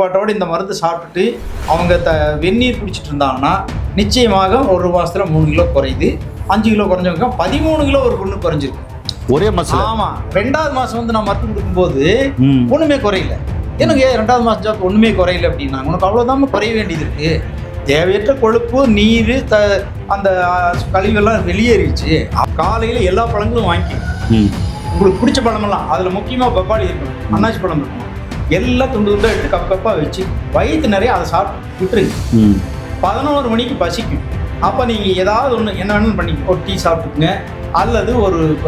பாட்டோட இந்த மருந்து சாப்பிட்டுட்டு அவங்க த வெந்நீர் குடிச்சிட்டு இருந்தாங்கன்னா நிச்சயமாக ஒரு மாசத்துல மூணு கிலோ குறையுது. அஞ்சு கிலோ குறைஞ்சவங்க பதிமூணு கிலோ ஒரு பொண்ணு குறைஞ்சிருக்கு. ஒரே மசில் ஆமா. ரெண்டாவது மாசம் வந்து நான் மருந்து கொடுக்கும்போது ம். ஒண்ணுமே குறையல. எனக்கு ரெண்டாவது மாசம் ஜாப் ஒண்ணுமே குறையல அப்படின்னாங்க. உனக்கு அவ்வளவுதான் குறைய வேண்டியது இருக்கு. தேவையற்ற கொழுப்பு நீர் த அந்த கழிவெல்லாம் வெளியேறிடுச்சு. காலையில எல்லா பழங்களும் வாங்கிக்கணும். உங்களுக்கு பிடிச்ச பழமெல்லாம். அதில் முக்கியமாக பப்பாளி இருக்கணும். அன்னாசி பழம் இருக்கணும். எல்லாம் துண்டு துண்டாக எடுத்து கப் கப்பாக வச்சு வயிற்று நிறைய அதை சாப்பிட்டு விட்டுருங்க. பதினோரு மணிக்கு பசிக்கும். அப்போ நீங்கள் ஏதாவது ஒன்று என்ன வேணும்னு பண்ணி ஒரு டீ சாப்பிட்டுக்குங்க. அல்லது ஒரு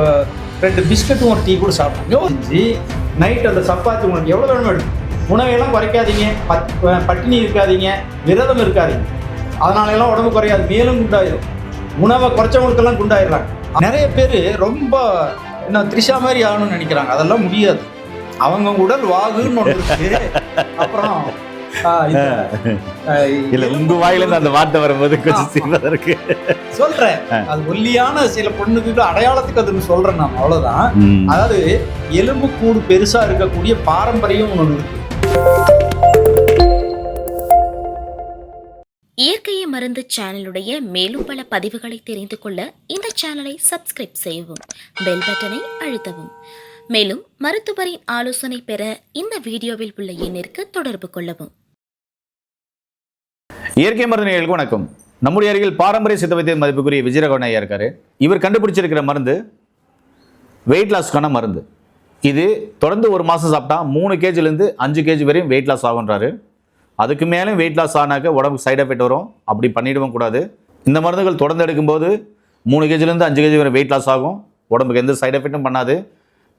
ரெண்டு பிஸ்கட்டும் ஒரு டீ கூட சாப்பிட்டுங்க செஞ்சு நைட் அந்த சப்பாத்தி உங்களுக்கு எவ்வளோ வேணுமோ எடுத்து உணவையெல்லாம் குறைக்காதீங்க. அஹ், பட்டினி இருக்காதீங்க. விரதம் இருக்காதீங்க. அதனால எல்லாம் உடம்பு குறையாது. மேலும் குண்டாயிரும். உணவை குறைச்சவங்களுக்கெல்லாம் குண்டாயிடுறாங்க நிறைய பேர் ரொம்ப என்ன த்ரிஷா மாதிரி ஆகணும்னு நினைக்கிறாங்க. அதெல்லாம் முடியாது. அவங்க உடல் வாகுன்னு ஒன்று இருக்கு அப்புறம் இல்ல உங்க வாயில இருந்து அந்த வார்த்தை வரும்போது கொஞ்சம் சின்னதா இருக்கு. சொல்றேன். அது ஒல்லியான சில பொண்ணுக்கு அடையாளத்துக்கு அதுன்னு சொல்றேன் நான் அவ்வளவுதான். அதாவது எலும்பு கூடு பெருசா இருக்கக்கூடிய பாரம்பரியம் ஒன்று இருக்கு. இயற்கையை மருந்து சேனலுடைய மேலும் பல பதிவுகளை தெரிந்து கொள்ள இந்த சேனலை சப்ஸ்கிரைப் செய்யவும் பெல் பட்டனை அழுத்தவும். மேலும் மருத்துவரின் ஆலோசனை பெற இந்த வீடியோவில் உள்ள எண்ணிற்கு தொடர்பு கொள்ளவும். இயற்கை மருந்து நிகழ்வு வணக்கம். நம்முடைய அருகில் பாரம்பரிய சித்த வைத்திய மதிப்புக்குரிய விஜயரகவன் ஐயா இருக்காரு. இவர் கண்டுபிடிச்சிருக்கிற மருந்து வெயிட் லாஸ்க்கான மருந்து. இது தொடர்ந்து ஒரு மாதம் சாப்பிட்டா மூணு கேஜிலேருந்து அஞ்சு கேஜி வரையும் வெயிட் லாஸ் ஆகுன்றாரு அதுக்கு மேலே வெயிட் லாஸ் ஆனாக்க உடம்புக்கு சைடு எஃபெக்ட் வரும். அப்படி பண்ணிடவும் கூடாது. இந்த மருந்துகள் தொடர்ந்து எடுக்கும்போது மூணு கேஜிலேருந்து அஞ்சு கேஜி வரை வெயிட் லாஸ் ஆகும். உடம்புக்கு எந்த சைடு எஃபெக்ட்டும் பண்ணாது.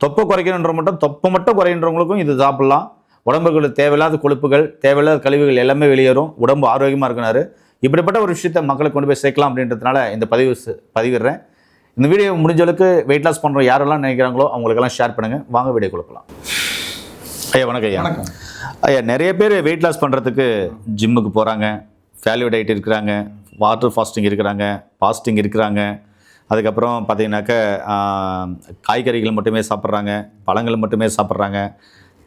தொப்பை குறைக்கணுன்ற மட்டும் தொப்பை மட்டும் குறையின்றவங்களுக்கும் இது சாப்பிட்லாம். உடம்புக்கு தேவையில்லாத கொழுப்புகள் தேவையில்லாத கழிவுகள் எல்லாமே வெளியேறும். உடம்பு ஆரோக்கியமாக இருக்கிறாரு இப்படிப்பட்ட ஒரு விஷயத்தை மக்களுக்கு கொண்டு போய் சேர்க்கலாம் அப்படின்றதுனால இந்த பதிவு பதிவிடுறேன். இந்த வீடியோ முடிஞ்ச அளவுக்கு வெயிட் லாஸ் பண்ணுற யாரெல்லாம் நினைக்கிறாங்களோ அவங்களுக்கெல்லாம் ஷேர் பண்ணுங்கள் வாங்க வீடியோ கொடுக்கலாம் ஐயா வணக்கம் ஐயா. வணக்கம். ஐயா நிறைய பேர் வெயிட் லாஸ் பண்ணுறதுக்கு ஜிம்முக்கு போகிறாங்க வேல்யூ டயட் இருக்கிறாங்க. வாட்டர் ஃபாஸ்டிங் இருக்கிறாங்க. ஃபாஸ்டிங் இருக்கிறாங்க. அதுக்கப்புறம் பார்த்தீங்கன்னாக்க காய்கறிகள் மட்டுமே சாப்பிட்றாங்க பழங்கள் மட்டுமே சாப்பிட்றாங்க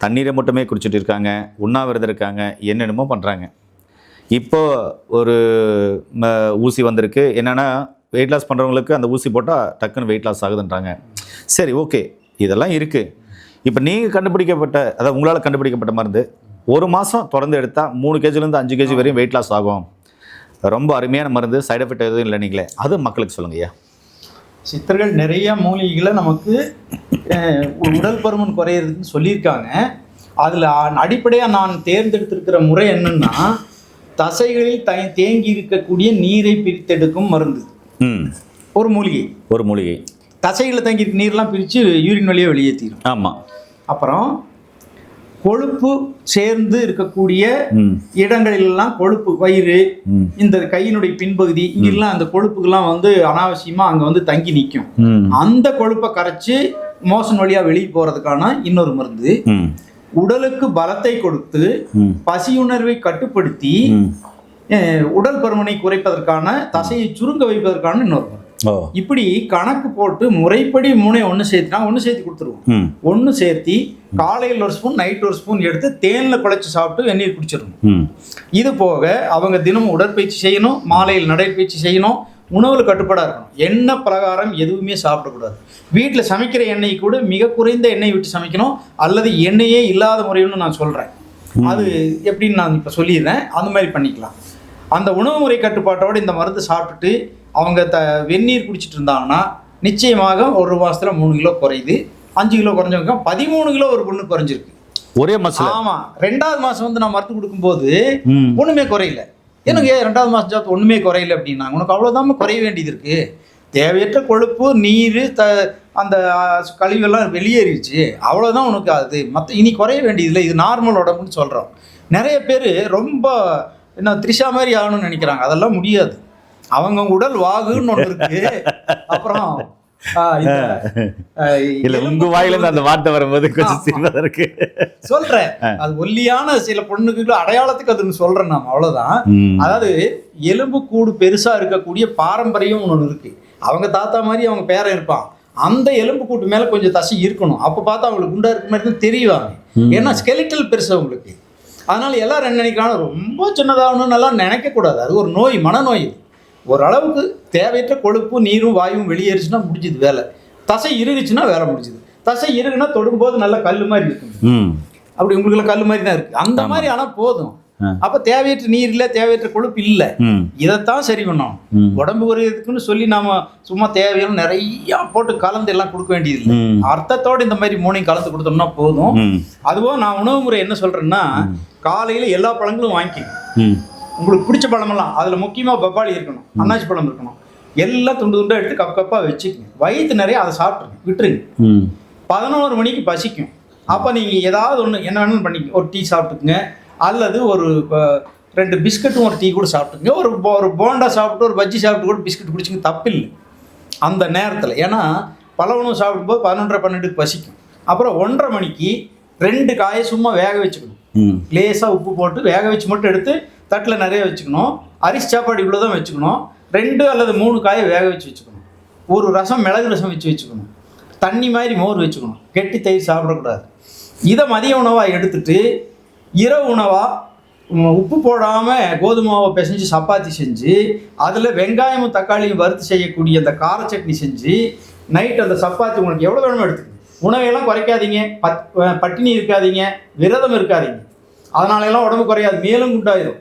தண்ணீரை மட்டுமே குடிச்சிட்டு இருக்காங்க உண்ணாவிரதம் இருக்காங்க என்னென்னமோ பண்ணுறாங்க இப்போ ஒரு ம, ஊசி வந்திருக்கு. என்னென்னா வெயிட் லாஸ் பண்ணுறவங்களுக்கு அந்த ஊசி போட்டால் டக்குன்னு வெயிட் லாஸ் ஆகுதுன்றாங்க. சரி ஓகே. இதெல்லாம் இருக்குது இப்போ நீங்கள் கண்டுபிடிக்கப்பட்ட அதாவது உங்களால் கண்டுபிடிக்கப்பட்ட மருந்து ஒரு மாதம் தொடர்ந்து எடுத்தால் மூணு கேஜிலேருந்து அஞ்சு கேஜி வரையும் வெயிட் லாஸ் ஆகும். ரொம்ப அருமையான மருந்து. சைடு எஃபெக்ட் எதுவும் இல்லை நீங்களே. அது மக்களுக்கு சொல்லுங்கய்யா. சித்தர்கள் நிறைய மூலிகைகளை நமக்கு உடல் பருமன் குறையிறதுன்னு சொல்லியிருக்காங்க. அதில் அடிப்படையாக நான் தேர்ந்தெடுத்திருக்கிற முறை என்னன்னா தசைகளில் த தேங்கி இருக்கக்கூடிய நீரை பிரித்தெடுக்கும் மருந்து. ஒரு மூலிகை. ஒரு மூலிகை. தசைகளில் தங்கி இருக்க நீர்லாம் பிரித்து யூரின் வழியாக வெளியேற்றிடும் ஆமாம் அப்புறம் கொழுப்பு சேர்ந்து இருக்கக்கூடிய இடங்களிலெல்லாம் கொழுப்பு வயிறு இந்த கையினுடைய பின்பகுதி இங்கெல்லாம் அந்த கொழுப்புக்கெல்லாம் வந்து அனாவசியமா அங்க வந்து தங்கி நிற்கும் அந்த கொழுப்பை கரைச்சு மோசன் வழியா வெளியே போறதுக்கான இன்னொரு மருந்து. உடலுக்கு பலத்தை கொடுத்து பசியுணர்வை கட்டுப்படுத்தி உடல் பருமனை குறைப்பதற்கான தசையை சுருங்க வைப்பதற்கான இன்னொரு மருந்து. இப்படி கணக்கு போட்டு முறைப்படி மூணை ஒன்று சேர்த்துனா ஒன்று சேர்த்து கொடுத்துருவோம். ஒன்று சேர்த்தி காலையில் ஒரு ஸ்பூன் நைட் ஒரு ஸ்பூன் எடுத்து தேனில் குழைச்சி சாப்பிட்டு வெந்நீர் குடிச்சிடணும். இது போக அவங்க தினமும் உடற்பயிற்சி செய்யணும் மாலையில் நடைப்பயிற்சி செய்யணும் உணவில் கட்டுப்பாடாக இருக்கணும். எண்ணெய் பிரகாரம் எதுவுமே சாப்பிடக்கூடாது. வீட்டில் சமைக்கிற எண்ணெய் கூட மிக குறைந்த எண்ணெய் விட்டு சமைக்கணும் அல்லது எண்ணெயே இல்லாத முறைன்னு நான் சொல்கிறேன் அது எப்படின்னு நான் இப்போ சொல்லிடுறேன். அந்த மாதிரி பண்ணிக்கலாம். அந்த உணவு முறை கட்டுப்பாட்டோட இந்த மருந்து சாப்பிட்டுட்டு அவங்க த வெந்நீர் குடிச்சிட்டு இருந்தாங்கன்னா நிச்சயமாக ஒரு மாசத்துல மூணு கிலோ குறையுது. அஞ்சு கிலோ குறைஞ்சவங்க பதிமூணு கிலோ ஒரு பொண்ணு குறைஞ்சிருக்கு. ஒரே மசில் ஆமா. ரெண்டாவது மாசம் வந்து நான் மருந்து கொடுக்கும்போது ஒண்ணுமே குறையல. எனக்கு ஏன் ரெண்டாவது மாசம் ஜாப் ஒண்ணுமே குறையல அப்படின்னாங்க. உனக்கு அவ்வளவுதான் குறைய வேண்டியது இருக்கு. தேவையற்ற கொழுப்பு நீர் த அந்த கழிவெல்லாம் வெளியேறிடுச்சு. அவ்வளவுதான் உனக்கு அது. மற்ற இனி குறைய வேண்டியதில்லை இது நார்மல் உடம்புன்னு சொல்றோம். நிறைய பேர் ரொம்ப என்ன த்ரிஷா மாதிரி ஆகணும்னு நினைக்கிறாங்க. அதெல்லாம் முடியாது. அவங்க உடல் வாகுன்னு ஒன்று இருக்கு. அப்புறம் இல்ல உங்க வாயில இருந்து அந்த வார்த்தை வரும்போது கொஞ்சம். சின்னதா இருக்கு. சொல்றேன். அது ஒல்லியான சில பொண்ணுக்கு அடையாளத்துக்கு அதுன்னு சொல்றேன் நான் அவ்வளவுதான். அதாவது எலும்பு கூடு பெருசா இருக்கக்கூடிய பாரம்பரியம் ஒன்று இருக்கு. அவங்க தாத்தா மாதிரி அவங்க பேரன் இருப்பான். அந்த எலும்பு கூட்டு மேல கொஞ்சம் தசை இருக்கணும். அப்ப பார்த்தா அவங்களுக்கு குண்டா இருக்க மாதிரி தெரியுவாங்க. ஏன்னா ஸ்கெலிட்டல் பெருசு அவங்களுக்கு அதனால எல்லாரும் என்ன நினைக்கிறாங்க? ரொம்ப சின்னதாகணும்னு எல்லாம் நினைக்கக்கூடாது. அது ஒரு நோய் மனநோய் ஓரளவுக்கு தேவையற்ற கொழுப்பு நீரும் வாயுவும் வெளியேறிச்சுன்னா முடிஞ்சுது வேலை. தசை இறுகுச்சுன்னா வேலை முடிஞ்சுது. தசை இறுகுனா தொடும்போது நல்ல கல் மாதிரி இருக்கும். அப்படி உங்களுக்கு கல் மாதிரி தான் இருக்கு. அந்த மாதிரி ஆனால் போதும். அப்போ தேவையற்ற நீர் இல்லை தேவையற்ற கொழுப்பு இல்லை. இதைத்தான் சரி பண்ணணும். உடம்பு குறையிறதுக்குன்னு சொல்லி நாம சும்மா தேவையான நிறைய போட்டு கலந்து எல்லாம் கொடுக்க வேண்டியது இல்லை. அர்த்தத்தோட இந்த மாதிரி மூணையும் கலந்து கொடுத்தோம்னா போதும். அதுவும் நான் உணவு முறை என்ன சொல்றேன்னா காலையில எல்லா பழங்களும் வாங்கிக்கணும். உங்களுக்கு பிடிச்ச பழமெல்லாம் அதுல முக்கியமா பப்பாளி இருக்கணும் அன்னாச்சி பழம் இருக்கணும். எல்லாம் துண்டு துண்டா எடுத்து கப் கப்பா வச்சுக்கங்க. வயிற்று நிறைய அதை சாப்பிட்ருங்க விட்டுருங்க. பதினோரு மணிக்கு பசிக்கும். அப்போ நீங்கள் ஏதாவது ஒன்று என்ன வேணும்னு பண்ணிக்க ஒரு டீ சாப்பிட்டுக்குங்க. அல்லது ஒரு ரெண்டு பிஸ்கட்டும் ஒரு டீ கூட சாப்பிட்டுங்க ஒரு ஒரு போண்டா சாப்பிட்டு ஒரு பஜ்ஜி சாப்பிட்டு கூட பிஸ்கட் குடிச்சிங்க தப்பில்லை. அந்த நேரத்தில் ஏன்னா பல உணவு சாப்பிடும்போது பதினொன்றரை பன்னெண்டுக்கு பசிக்கும். அப்புறம் ஒன்றரை மணிக்கு ரெண்டு காயை சும்மா வேக வச்சுக்கணும். லேசாக உப்பு போட்டு வேக வச்சு மட்டும் எடுத்து தட்டில் நிறைய வச்சுக்கணும். அரிசி சாப்பாடு இவ்வளோ தான் வச்சுக்கணும். ரெண்டு அல்லது மூணு காயை வேக வச்சு வச்சுக்கணும். ஒரு ரசம் மிளகு ரசம் வச்சு வச்சுக்கணும். தண்ணி மாதிரி மோர் வச்சுக்கணும். கெட்டி தயிர் சாப்பிடக்கூடாது. இதை மதிய உணவாக எடுத்துட்டு இரவு உணவாக உப்பு போடாமல் கோதுமாவை பிசைஞ்சு சப்பாத்தி செஞ்சு அதில் வெங்காயமும் தக்காளியும் வறுத்து செய்யக்கூடிய அந்த கார சட்னி செஞ்சு நைட் அந்த சப்பாத்தி உங்களுக்கு எவ்வளோ வேணுமோ எடுத்துக்கணும் உணவையெல்லாம் குறைக்காதீங்க. பத் பட்டினி இருக்காதீங்க. விரதம் இருக்காதீங்க. அதனால எல்லாம் உடம்பு குறையாது. மேலும் குண்டாயிடும்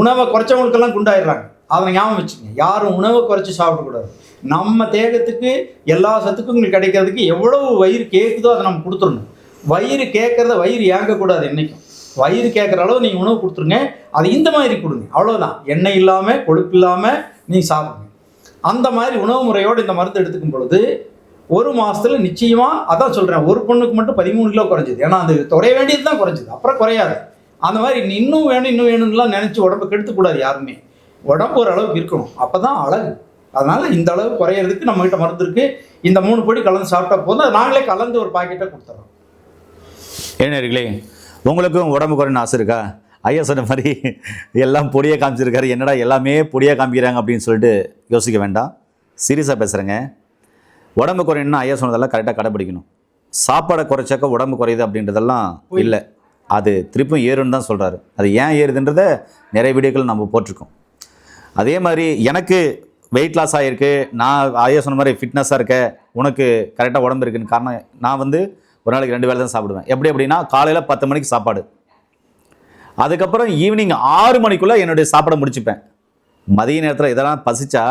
உணவை குறைச்சவங்களுக்கெல்லாம் குண்டாயிடுறாங்க. அதை ஞாபகம் வச்சுக்கங்க. யாரும் உணவை குறைச்சி சாப்பிடக்கூடாது. நம்ம தேகத்துக்கு எல்லா சத்துக்கும் கிடைக்கிறதுக்கு எவ்வளவு வயிறு கேட்குதோ அதை நம்ம கொடுத்துடணும். வயிறு கேட்குறத வயிறு ஏங்கக்கூடாது என்றைக்கும் வயிறு கேட்குற அளவு நீங்கள் உணவு கொடுத்துருங்க. அது இந்த மாதிரி கொடுங்க. அவ்வளோதான் எண்ணெய் இல்லாமல் கொழுப்பு இல்லாமல் நீங்கள் சாப்பிடுங்க அந்த மாதிரி உணவு முறையோடு இந்த மருந்து எடுத்துக்கும் பொழுது ஒரு மாதத்தில் நிச்சயமாக அதான் சொல்கிறேன் ஒரு பொண்ணுக்கு மட்டும் பதிமூணு கிலோ குறைஞ்சிது. ஏன்னா அது குறைய வேண்டியது தான் குறைஞ்சது. அப்புறம் குறையாது. அந்த மாதிரி இன்னும் வேணும் இன்னும் வேணும்லாம் நினைச்சு உடம்பு கெடுத்துக்கூடாது யாருமே. உடம்பு ஒரு அளவுக்கு இருக்கணும். அப்பதான் அழகு. அதனால இந்த அளவு குறையிறதுக்கு நம்ம கிட்ட மருந்து இருக்கு. இந்த மூணு பொடி கலந்து சாப்பிட்டா போதும். அதை நாங்களே கலந்து ஒரு பாக்கெட்டை கொடுத்துறோம். ஏனர்களே உங்களுக்கும் உடம்பு குறைன்னு ஆசை இருக்கா? ஐயா சொன்ன மாதிரி எல்லாம் பொடியை காமிச்சிருக்காரு. என்னடா எல்லாமே பொடியாக காமிக்கிறாங்க அப்படின்னு சொல்லிட்டு யோசிக்க வேண்டாம். சீரியஸாக பேசுகிறேங்க உடம்பு குறையணும்னா ஐயா சொன்னதெல்லாம் கரெக்டாக கடைப்பிடிக்கணும் சாப்பாடை குறைச்சாக்க உடம்பு குறையுது அப்படின்றதெல்லாம் இல்லை. அது திருப்பும் ஏறுன்னு தான் சொல்கிறாரு அது ஏன் ஏறுதுன்றத நிறைய வீடியோக்கள் நம்ம போட்டிருக்கோம். அதே மாதிரி எனக்கு வெயிட் லாஸ் ஆகிருக்கு நான் ஐயா சொன்ன மாதிரி ஃபிட்னஸாக இருக்க உனக்கு கரெக்டாக உடம்பு இருக்குன்னு காரணம் நான் வந்து ஒரு நாளைக்கு ரெண்டு வேளை தான் சாப்பிடுவேன். எப்படி அப்படின்னா காலையில் பத்து மணிக்கு சாப்பாடு. அதுக்கப்புறம் ஈவினிங் ஆறு மணிக்குள்ளே என்னுடைய சாப்பாடை முடிச்சுப்பேன். மதிய நேரத்தில் இதெல்லாம் பசிச்சா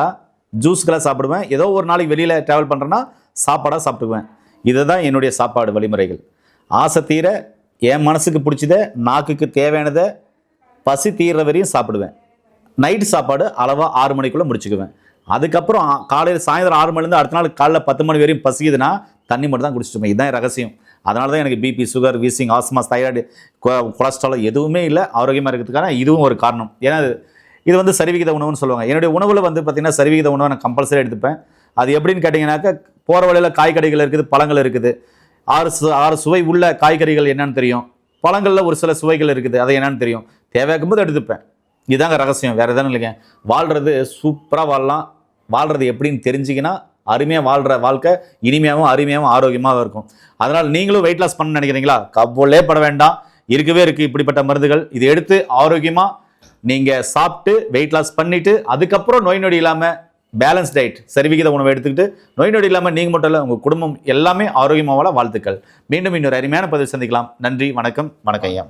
ஜூஸ்க்கெல்லாம் சாப்பிடுவேன். ஏதோ ஒரு நாளைக்கு வெளியில் ட்ராவல் பண்ணுறேன்னா சாப்பாடாக சாப்பிடுவேன் இதுதான் என்னுடைய சாப்பாடு வழிமுறைகள். ஆசை தீர என் மனசுக்கு பிடிச்சத நாக்குக்கு தேவையானதை பசி தீர்ற வரையும் சாப்பிடுவேன். நைட்டு சாப்பாடு அளவாக ஆறு மணிக்குள்ளே முடிச்சுக்குவேன். அதுக்கப்புறம் காலையில் சாயந்தரம் ஆறு மணிலேருந்து அடுத்த நாள் காலைல பத்து மணி வரையும் பசிக்குதுன்னா தண்ணி மட்டும் தான் குடிச்சிட்டு இதுதான் ரகசியம். அதனால தான் எனக்கு BP sugar wheezing asthmas thyroid cholesterol எதுவுமே இல்லை. ஆரோக்கியமாக இருக்கிறதுக்கான இதுவும் ஒரு காரணம். ஏன்னா இது- வந்து சரிவிகித உணவுன்னு சொல்லுவாங்க. என்னுடைய உணவில் வந்து பார்த்திங்கன்னா சரிவிகித உணவை நான் கம்பல்சரி எடுத்துப்பேன். அது எப்படின்னு கேட்டிங்கன்னாக்கா போகிற வழியில் காய்கறிகள் இருக்குது பழங்கள் இருக்குது. ஆறு சு ஆறு சுவை உள்ள காய்கறிகள் என்னன்னு தெரியும். பழங்களில் ஒரு சில சுவைகள் இருக்குது. அது என்னன்னு தெரியும். தேவையாக்கும் போது எடுத்துப்பேன். இதாங்க ரகசியம். வேறு எதுவும் இல்லைங்க. வாழ்கிறது சூப்பராக வாழலாம். வாழ்கிறது எப்படின்னு தெரிஞ்சிங்கன்னா அருமையாக வாழ்கிற வாழ்க்கை இனிமையாகவும் அருமையாகவும் ஆரோக்கியமாகவும் இருக்கும். அதனால் நீங்களும் வெயிட் லாஸ் பண்ண நினைக்கிறீங்களா? கவ்வளே பட வேண்டாம். இருக்கவே இருக்குது இப்படிப்பட்ட மருந்துகள். இதை எடுத்து ஆரோக்கியமாக நீங்கள் சாப்பிட்டு வெயிட் லாஸ் பண்ணிவிட்டு அதுக்கப்புறம் நோய் நொடி இல்லாமல் பேலன்ஸ் டயட் சரிவிகித உணவு எடுத்துக்கிட்டு நோய் நொடி இல்லாமல் நீங்கள் மட்டும் இல்லை உங்கள் குடும்பம் எல்லாமே ஆரோக்கியமாக வாழ்த்துக்கள். மீண்டும் இன்னொரு அருமையான பதிவு சந்திக்கலாம். நன்றி வணக்கம் வணக்கம் ஐயா.